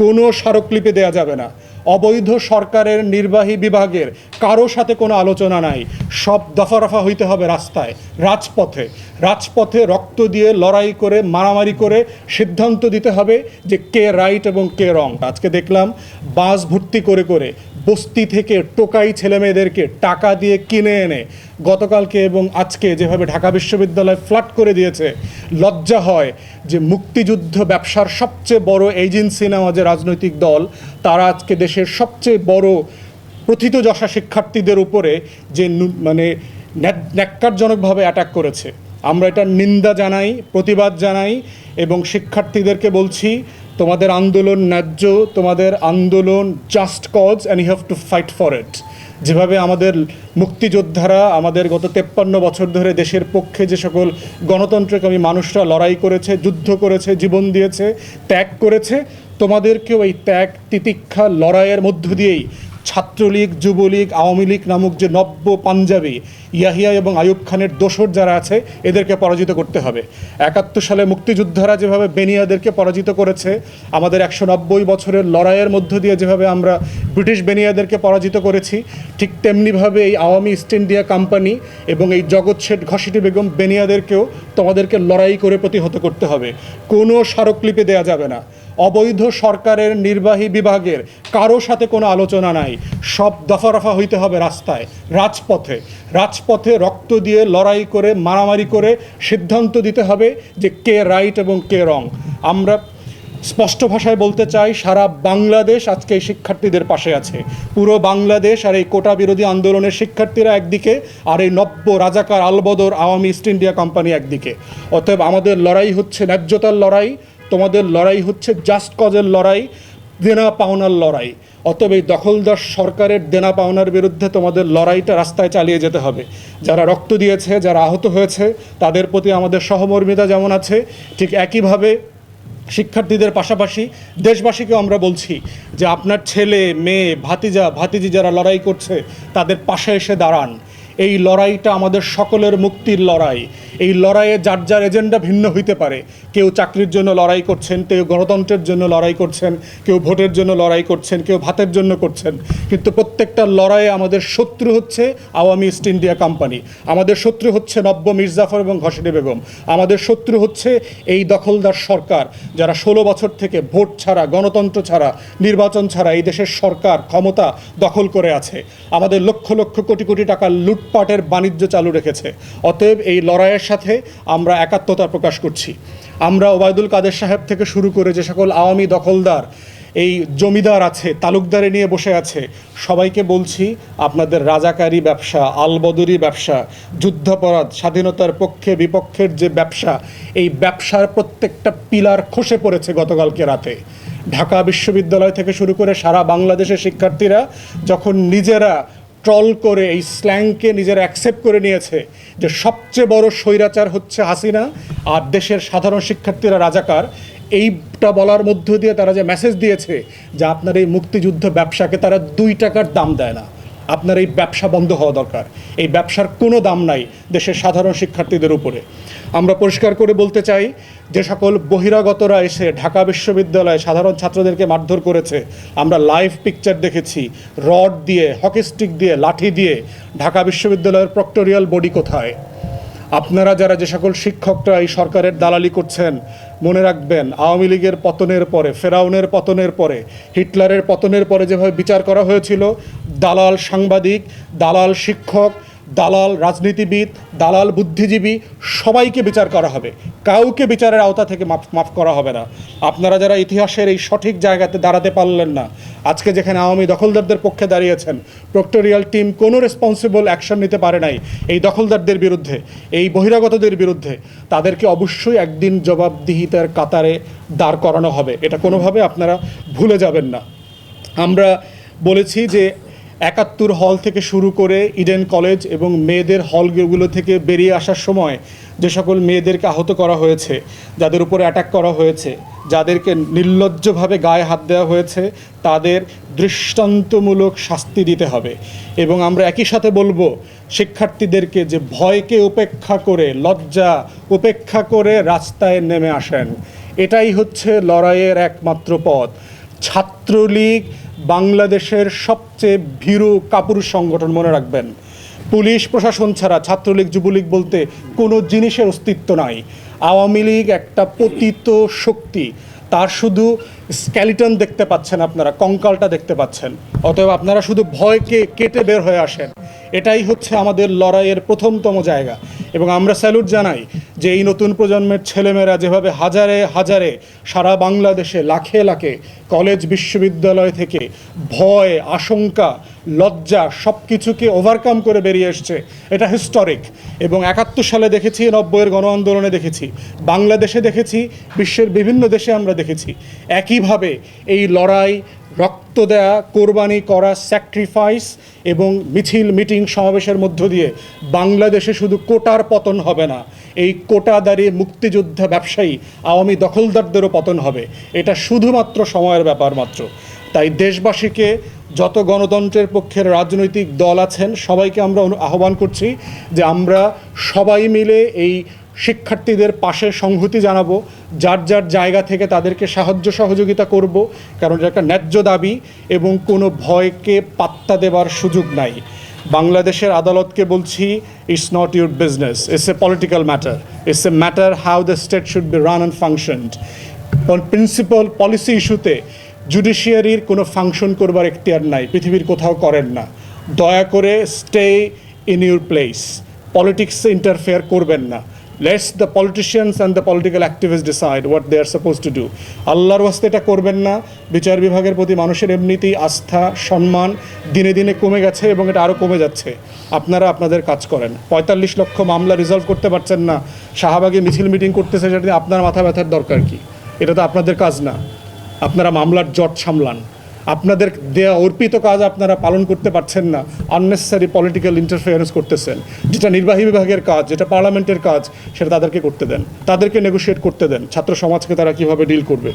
কোনো স্মারকলিপি দেওয়া যাবে না। অবৈধ সরকারের নির্বাহী বিভাগের কারও সাথে কোনো আলোচনা নাই। সব দফা রফা হইতে হবে রাস্তায়, রাজপথে। রাজপথে রক্ত দিয়ে লড়াই করে, মারামারি করে সিদ্ধান্ত দিতে হবে যে কে রাইট এবং কে রং। আজকে দেখলাম, বাস ভর্তি করে করে বস্তি থেকে টোকাই ছেলেমেয়েদেরকে টাকা দিয়ে কিনে এনে গতকালকে এবং আজকে যেভাবে ঢাকা বিশ্ববিদ্যালয় ফ্লাট করে দিয়েছে, লজ্জা হয় যে মুক্তিযুদ্ধ ব্যবসার সবচেয়ে বড় এজেন্সি নেওয়া যে রাজনৈতিক দল, তারা আজকে দেশের সবচেয়ে বড় প্রথিতযশা শিক্ষার্থীদের উপরে যে মানে ন্যাক- ন্যাক্কারজনকভাবে অ্যাটাক করেছে। আমরা এটার নিন্দা জানাই, প্রতিবাদ জানাই এবং শিক্ষার্থীদেরকে বলছি, তোমাদের আন্দোলন ন্যায্য, তোমাদের আন্দোলন just cause and you have to fight for it যেভাবে আমাদের মুক্তিযোদ্ধারা আমাদের গত তেপ্পান্ন বছর ধরে দেশের পক্ষে যে সকল গণতন্ত্রকামী মানুষরা লড়াই করেছে, যুদ্ধ করেছে, জীবন দিয়েছে, ত্যাগ করেছে তোমাদেরকেও এই ত্যাগ, তিতিক্ষা, লড়াইয়ের মধ্য দিয়েই ছাত্রলীগ, যুবলীগ, আওয়ামী লীগ নামক যে নব্য পাঞ্জাবি ইয়াহিয়া এবং আয়ুব খানের দোসর যারা আছে, এদেরকে পরাজিত করতে হবে। একাত্তর সালে মুক্তিযোদ্ধারা যেভাবে বেনিয়াদেরকে পরাজিত করেছে, আমাদের একশো নব্বই বছরের লড়াইয়ের মধ্য দিয়ে যেভাবে আমরা ব্রিটিশ বেনিয়াদেরকে পরাজিত করেছি, ঠিক তেমনিভাবে এই আওয়ামী ইস্ট ইন্ডিয়া কোম্পানি এবং এই জগৎ শেঠ ঘসিটি বেগম বেনিয়াদেরকেও তোমাদেরকে লড়াই করে প্রতিহত করতে হবে। কোনো স্মারকলিপি দেওয়া যাবে না। অবৈধ সরকারের নির্বাহী বিভাগের কারও সাথে কোনো আলোচনা নাই। সব দফা রফা হইতে হবে রাস্তায়, রাজপথে। রাজপথে রক্ত দিয়ে লড়াই করে, মারামারি করে সিদ্ধান্ত দিতে হবে যে কে রাইট এবং কে রং। আমরা স্পষ্ট ভাষায় বলতে চাই, সারা বাংলাদেশ আজকে এই শিক্ষার্থীদের পাশে আছে। পুরো বাংলাদেশ আর এই কোটা বিরোধী আন্দোলনের শিক্ষার্থীরা একদিকে, আর এই নব্য রাজাকার Albadr Awami East India company একদিকে। অতএব আমাদের লড়াই হচ্ছে ন্যায্যতার লড়াই, তোমাদের লড়াই হচ্ছে জাস্ট কজের লড়াই, দেনা পাওনার লড়াই। অতএব এই দখলদার সরকারের দেনা পাওনার বিরুদ্ধে তোমাদের লড়াইটা রাস্তায় চালিয়ে যেতে হবে। যারা রক্ত দিয়েছে, যারা আহত হয়েছে, তাদের প্রতি আমাদের সহমর্মিতা যেমন আছে, ঠিক একইভাবে শিক্ষার্থীদের পাশাপাশি দেশবাসীকে আমরা বলছি যে আপনার ছেলে, মেয়ে, ভাতিজা, ভাতিজি যারা লড়াই করছে, তাদের পাশে এসে দাঁড়ান। এই লড়াইটা আমাদের সকলের মুক্তির লড়াই। এই লড়াইয়ে যার যার এজেন্ডা ভিন্ন হইতে পারে। কেউ চাকরির জন্য লড়াই করছেন, কেউ গণতন্ত্রের জন্য লড়াই করছেন, কেউ ভোটের জন্য লড়াই করছেন, কেউ ভাতের জন্য করছেন। কিন্তু প্রত্যেকটা লড়াইয়ে আমাদের শত্রু হচ্ছে আওয়ামী ইস্ট ইন্ডিয়া কোম্পানি। আমাদের শত্রু হচ্ছে নব্য মির্জাফর এবং ঘসিডি বেগম। আমাদের শত্রু হচ্ছে এই দখলদার সরকার, যারা ষোলো বছর থেকে ভোট ছাড়া, গণতন্ত্র ছাড়া, নির্বাচন ছাড়া এই দেশের সরকার ক্ষমতা দখল করে আছে। আমাদের লক্ষ লক্ষ কোটি কোটি টাকা লুটপাটের বাণিজ্য চালু রেখেছে। অতএব এই লড়াইয়ের সাথে আমরা একাত্মতা প্রকাশ করছি। আমরা ওবায়দুল কাদের সাহেব থেকে শুরু করে যে সকল আওয়ামী দখলদার, এই জমিদার আছে, তালুকদারে নিয়ে বসে আছে, সবাইকে বলছি, আপনাদের রাজাকারী ব্যবসা, আলবদরি ব্যবসা, যুদ্ধাপরাধ, স্বাধীনতার পক্ষে বিপক্ষের যে ব্যবসা, এই ব্যবসার প্রত্যেকটা পিলার খসে পড়েছে গতকালকে রাতে। ঢাকা বিশ্ববিদ্যালয় থেকে শুরু করে সারা বাংলাদেশের শিক্ষার্থীরা যখন নিজেরা ট্রল করে এই স্ল্যাংকে নিজের অ্যাকসেপ্ট করে নিয়েছে যে সবচেয়ে বড় স্বৈরাচার হচ্ছে হাসিনা আর দেশের সাধারণ শিক্ষার্থীরা রাজাকার। এইটা বলার মধ্য দিয়ে তারা যে মেসেজ দিয়েছে যে আপনার এই মুক্তিযুদ্ধ ব্যবসাকে তারা দুই টাকার দাম দেয় না। আপনার এই ব্যবসা বন্ধ হওয়া দরকার। এই ব্যবসার কোনো দাম নাই দেশের সাধারণ শিক্ষার্থীদের উপরে। আমরা পরিষ্কার করে বলতে চাই, যে সকল বহিরাগতরা এসে ঢাকা বিশ্ববিদ্যালয়ে সাধারণ ছাত্রদেরকে মারধর করেছে, আমরা লাইভ পিকচার দেখেছি রড দিয়ে হকি স্টিক দিয়ে, লাঠি দিয়ে, ঢাকা বিশ্ববিদ্যালয়ের প্রক্টোরিয়াল বডি কোথায়? আপনারা যারা যে সকল শিক্ষকরা এই সরকারের দালালি করছেন, মনে রাখবেন, আওয়ামী লীগের পতনের পরে, ফেরাউনের পতনের পরে, হিটলারের পতনের পরে যেভাবে বিচার করা হয়েছিল, দালাল সাংবাদিক, দালাল শিক্ষক দালাল, রাজনীতিবিদ, দালাল, বুদ্ধিজীবী, সবাইকে বিচার করা হবে। কাউকে বিচারের আওতা থেকে মাফ মাফ করা হবে না। আপনারা যারা ইতিহাসের এই সঠিক জায়গাতে দাঁড়াতে পারলেন না, আজকে যেখানে আওয়ামী দখলদারদের পক্ষে দাঁড়িয়েছেন, প্রক্টোরিয়াল টিম কোনো রেসপন্সিবল অ্যাকশন নিতে পারে নাই এই দখলদারদের বিরুদ্ধে, এই বহিরাগতদের বিরুদ্ধে, তাদেরকে অবশ্যই একদিন জবাবদিহিতার কাতারে দাঁড় করানো হবে। এটা কোনোভাবে আপনারা ভুলে যাবেন না। আমরা বলেছি যে একাত্তর হল থেকে শুরু করে ইডেন কলেজ এবং মেয়েদের হলগুলো থেকে বেরিয়ে আসার সময় যে সকল মেয়েদেরকে আহত করা হয়েছে, যাদের উপর অ্যাটাক করা হয়েছে, যাদেরকে নির্লজ্জভাবে গায়ে হাত দেওয়া হয়েছে, তাদের দৃষ্টান্তমূলক শাস্তি দিতে হবে। এবং আমরা একই সাথে বলব, শিক্ষার্থীদেরকে যে ভয়কে উপেক্ষা করে, লজ্জা উপেক্ষা করে রাস্তায় নেমে আসেন, এটাই হচ্ছে লড়াইয়ের একমাত্র পথ। ছাত্রলীগ বাংলাদেশের সবচেয়ে ভীরু কাপুরুষ সংগঠন মনে রাখবেন। পুলিশ প্রশাসন ছাড়া ছাত্রলীগ, যুবলীগ বলতে কোনো জিনিসের অস্তিত্ব নাই। আওয়ামী লীগ একটা পতিত শক্তি। তার শুধু স্ক্যালিটন দেখতে পাচ্ছেন আপনারা, কঙ্কালটা দেখতে পাচ্ছেন। অতএব আপনারা শুধু ভয়কে কেটে বের হয়ে আসেন। এটাই হচ্ছে আমাদের লড়াইয়ের প্রথমতম জায়গা। এবং আমরা স্যালুট জানাই যে এই নতুন প্রজন্মের ছেলেমেয়েরা যেভাবে হাজারে হাজারে সারা বাংলাদেশে লাখে লাখে কলেজ, বিশ্ববিদ্যালয় থেকে ভয়, আশঙ্কা, লজ্জা সব কিছুকে ওভারকাম করে বেরিয়ে এসছে। এটা হিস্টরিক এবং একাত্তর সালে দেখেছি, নব্বইয়ের গণ আন্দোলনে দেখেছি, বাংলাদেশে দেখেছি, বিশ্বের বিভিন্ন দেশে আমরা দেখেছি। একইভাবে এই লড়াই রক্ত দেয়া, কোরবানি করা স্যাক্রিফাইস এবং মিছিল মিটিং সমাবেশের মধ্য দিয়ে বাংলাদেশে শুধু কোটার পতন হবে না, এই কোটাদারি মুক্তিযোদ্ধা ব্যবসায়ী, আওয়ামী দখলদারদেরও পতন হবে। এটা শুধুমাত্র সময়ের ব্যাপার মাত্র। তাই দেশবাসীকে যত গণতন্ত্রের পক্ষের রাজনৈতিক দল আছেন, সবাইকে আমরা আহ্বান করছি যে আমরা সবাই মিলে এই শিক্ষার্থীদের পাশে সংহতি জানাব, যার যার জায়গা থেকে তাদেরকে সাহায্য সহযোগিতা করব, কারণ এটা একটা ন্যায্য দাবি এবং কোনো ভয়কে পাত্তা দেবার সুযোগ নাই। বাংলাদেশের আদালতকে বলছি it's not your business it's a political matter it's a matter how the state should be run and functioned principal policy ইস্যুতে জুডিশিয়ারির কোনো ফাংশন করবার এখতিয়ার নাই, পৃথিবীর কোথাও করেন না। দয়া করে স্টে ইন ইউর প্লেস পলিটিক্সে ইন্টারফেয়ার করবেন না। Let's the politicians and the political activist decide what they are suppose to do আল্লাহর ওয়াস্তে এটা করবেন না। বিচার বিভাগের প্রতি মানুষের এমনিতেই আস্থা, সম্মান দিনে দিনে কমে গেছে এবং এটা আরও কমে যাচ্ছে। আপনারা আপনাদের কাজ করেন। পঁয়তাল্লিশ লক্ষ মামলা রিজলভ করতে পারছেন না। শাহবাগে মিছিল মিটিং করতেছে সেটা আপনার মাথা ব্যথার দরকার কি? এটা তো আপনাদের কাজ না। আপনারা মামলার জট সামলান। আপনাদের দেয়া অর্পিত কাজ আপনারা পালন করতে পারছেন না। আননেসেসারি পলিটিক্যাল ইন্টারফেয়ারেন্স করতেছেন। যেটা নির্বাহী বিভাগের কাজ, যেটা পার্লামেন্টের কাজ, সেটা তাদেরকে করতে দেন। তাদেরকে নেগোশিয়েট করতে দেন। ছাত্র সমাজকে তারা কীভাবে ডিল করবে?